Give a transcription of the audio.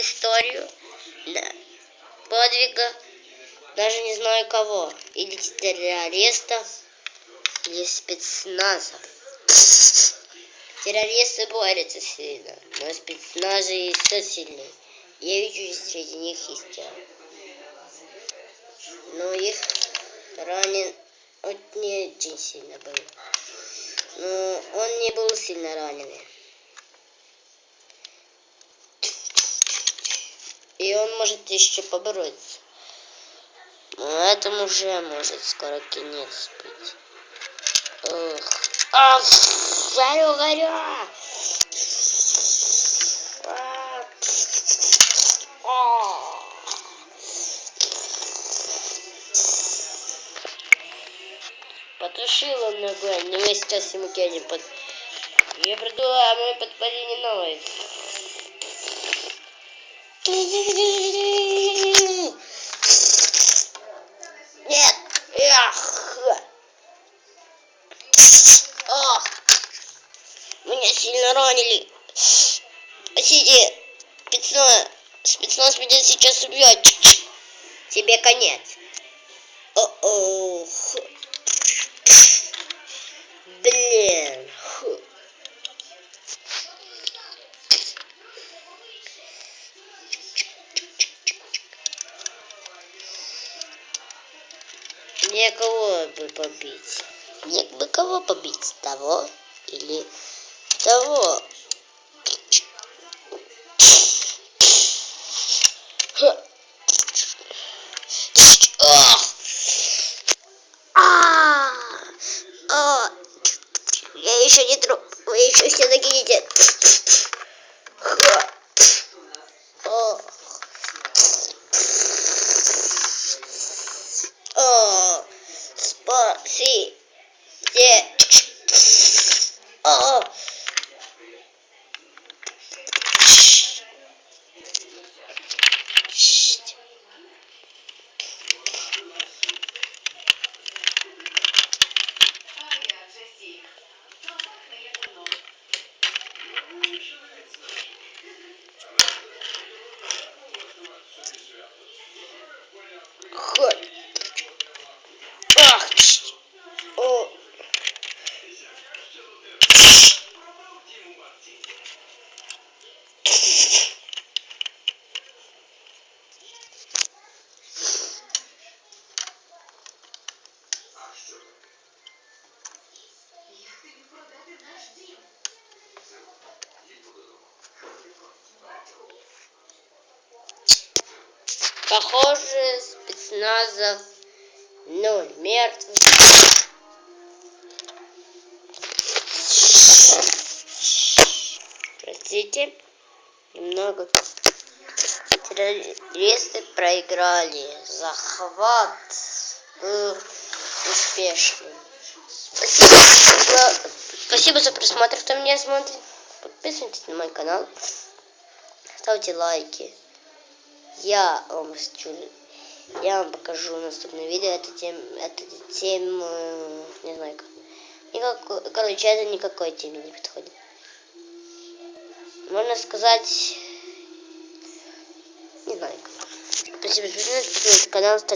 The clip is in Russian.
историю подвига, даже не знаю кого, или террористов, или спецназа. Террористы борются сильно, но спецназы еще сильнее. Я вижу среди них истину. Но их ранен не очень сильно был. Но он не был сильно раненый. И он может еще побороться. Но этому уже может скоро конец быть. Ох. А, горю, горю! Потушила ногой, но мы сейчас ему кинем под... Я продула, а мы подпалили новый. Нет. Эх. Ох. Меня сильно ранили. Спасите. Спецназ. Спецназ меня сейчас убьет. Тебе конец. О-ох. Мне кого бы побить? Мне бы кого побить? Того или того? Revolution Похоже, спецназов ноль мертвых. Простите, немного террористы проиграли. Захват был успешным. Спасибо, спасибо за просмотр, кто меня смотрит. Подписывайтесь на мой канал. Ставьте лайки. Я вам я вам покажу наступное видео. Это тем, это тем, не знаю как. Никакой, короче, это никакой теме не подходит. Можно сказать, не знаю как. Спасибо за просмотр, канал, кстати.